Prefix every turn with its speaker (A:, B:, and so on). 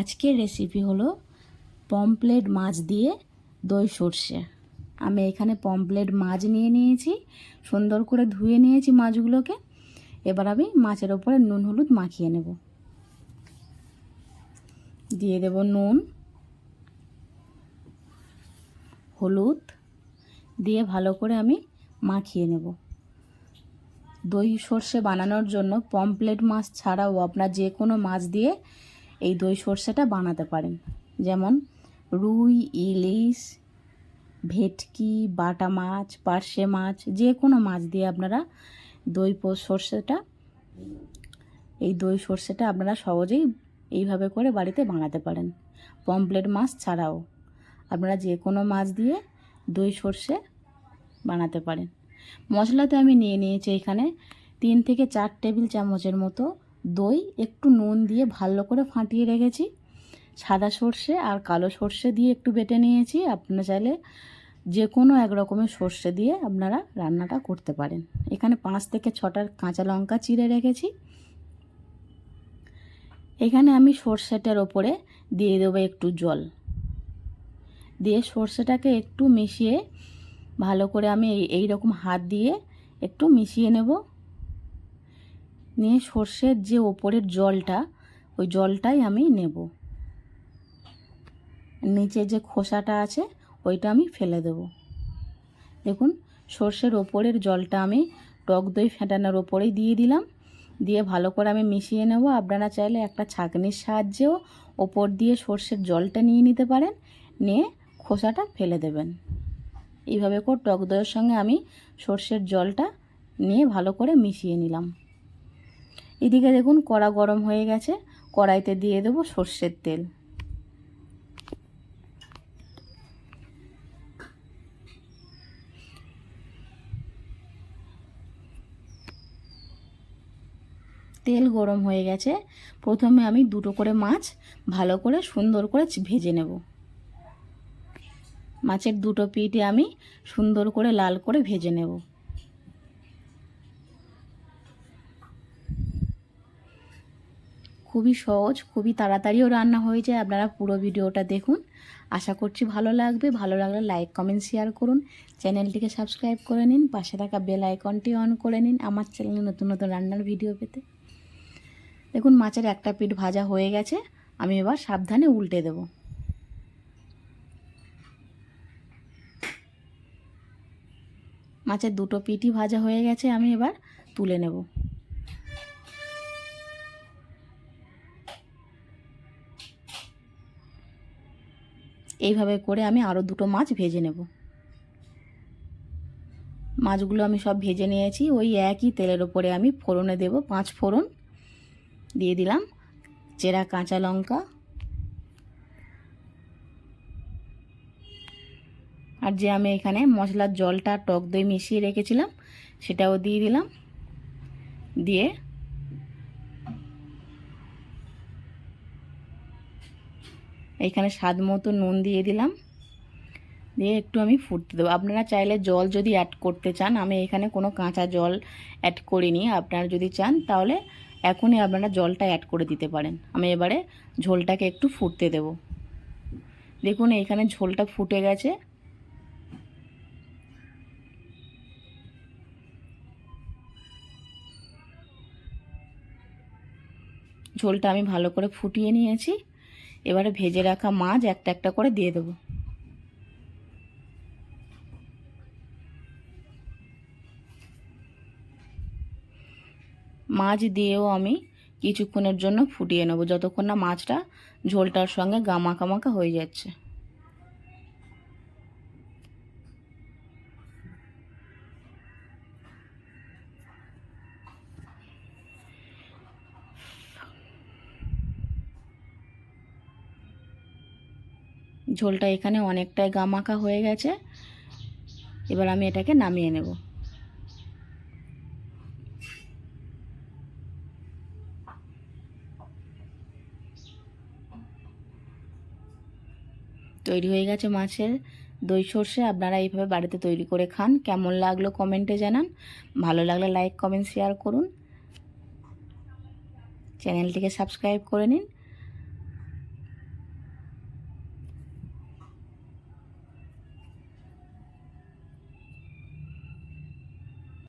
A: আজকের রেসিপি হলো পমপ্লেট মাছ দিয়ে দই সর্ষে। আমি এখানে পমপ্লেট মাছ নিয়ে নিয়েছি, সুন্দর করে ধুয়ে নিয়েছি মাছগুলোকে। এবার আমি মাছের ওপরে নুন হলুদ মাখিয়ে নেব। দিয়ে দেব নুন, হলুদ, দিয়ে ভালো করে আমি মাখিয়ে নেব। দই সর্ষে বানানোর জন্য পমপ্লেট মাছ ছাড়াও আপনার যে কোনো মাছ দিয়ে এই দই সর্ষেটা বানাতে পারেন। যেমন রুই, ইলিশ, ভেটকি, বাটা মাছ, পার্শে মাছ যে কোনো মাছ দিয়ে আপনারা দই সর্ষেটা, এই দই সর্ষেটা আপনারা সহজেই এইভাবে করে বাড়িতে বানাতে পারেন। পমপ্লেট মাছ ছাড়াও আপনারা যে কোনো মাছ দিয়ে দই সর্ষে বানাতে পারেন। মশলাতে আমি নিয়ে নিয়েছি এখানে তিন থেকে চার টেবিল চামচের মতো দই, একটু নুন দিয়ে ভালো করে ফাটিয়ে রেখেছি। সাদা সর্ষে আর কালো সর্ষে দিয়ে একটু বেটে নিয়েছি। আপনারা চাইলে যে কোনো এক রকমের সর্ষে দিয়ে আপনারা রান্নাটা করতে পারেন। এখানে পাঁচ থেকে ছটার কাঁচা লঙ্কা চিড়ে রেখেছি। এখানে আমি সর্ষেটার ওপরে দিয়ে দেবো একটু জল। দিয়ে সর্ষেটাকে একটু মিশিয়ে ভালো করে আমি এই- রকম হাত দিয়ে একটু মিশিয়ে নেব। নিয়ে সর্ষের যে ওপরের জলটা, ওই জলটাই আমি নেব। নিচে যে খোসাটা আছে, ওইটা আমি ফেলে দেব। দেখুন, সর্ষের ওপরের জলটা আমি টক দই ফেটানোর ওপরেই দিয়ে দিলাম। দিয়ে ভালো করে আমি মিশিয়ে নেব। আপনারা চাইলে একটা ছাঁকনির সাহায্যেও ওপর দিয়ে সর্ষের জলটা নিয়ে নিতে পারেন। নিয়ে খোসাটা ফেলে দেবেন। এইভাবে করে টক দইয়ের সঙ্গে আমি সর্ষের জলটা নিয়ে ভালো করে মিশিয়ে নিলাম। এদিকে দেখুন কড়া গরম হয়ে গেছে। কড়াইতে দিয়ে দেবো সর্ষের তেল। তেল গরম হয়ে গেছে। প্রথমে আমি দুটো করে মাছ ভালো করে সুন্দর করে ভেজে নেব। মাছের দুটো পিঠে আমি সুন্দর করে লাল করে ভেজে নেব। খুবই সহজ, খুবই তাড়াতাড়িও রান্না হয়ে যায়। আপনারা পুরো ভিডিওটা দেখুন। আশা করছি ভালো লাগবে। ভালো লাগলে লাইক, কমেন্ট, শেয়ার করুন। চ্যানেলটিকে সাবস্ক্রাইব করে নিন। পাশে থাকা বেল আইকনটি অন করে নিন আমার চ্যানেলে নতুন নতুন রান্নার ভিডিও পেতে। দেখুন, মাছের একটা পিঠ ভাজা হয়ে গেছে। আমি এবার সাবধানে উল্টে দেব। মাছের দুটো পিঠই ভাজা হয়ে গেছে। আমি এবার তুলে নেব। এইভাবে করে আমি আরও দুটো মাছ ভেজে নেব। মাছগুলো আমি সব ভেজে নিয়েছি, ওই একই তেলের ওপরে আমি ফোড়নে দেব, পাঁচ ফোড়ন দিয়ে দিলাম, চেরা কাঁচা লঙ্কা আর যে আমি এখানে মশলার জলটা টক দই মিশিয়ে রেখেছিলাম, সেটাও দিয়ে দিলাম, দিয়ে এখানে স্বাদ মতো নুন দিয়ে দিলাম। দিয়ে একটু আমি ফুটতে দেবো। আপনারা চাইলে জল যদি অ্যাড করতে চান, আমি এখানে কোনো কাঁচা জল অ্যাড করিনি। আপনারা যদি চান, তাহলে এখনই আপনারা জলটা অ্যাড করে দিতে পারেন। আমি এবারে ঝোলটাকে একটু ফুটতে দেব। দেখুন, এখানে ঝোলটা ফুটে গেছে। ঝোলটা আমি ভালো করে ফুটিয়ে নিয়েছি। এবারে ভেজে রাখা মাছ একটা একটা করে দিয়ে দেবো। মাছ দিয়েও আমি কিছুক্ষণের জন্য ফুটিয়ে নেব, যতক্ষণ না মাছটা ঝোলটার সঙ্গে গামাকামাকা হয়ে যাচ্ছে। ঝোলটা এখানে অনেকটাই গামাকা হয়ে গেছে। এবার আমি এটাকে নামিয়ে নেব। তৈরি হয়ে গেছে মাছের দই সর্ষে। আপনারা এইভাবে বাড়িতে তৈরি করে খান। কেমন লাগল কমেন্টে জানান। ভালো লাগলে লাইক, কমেন্ট, শেয়ার করুন। চ্যানেলটিকে সাবস্ক্রাইব করে নিন।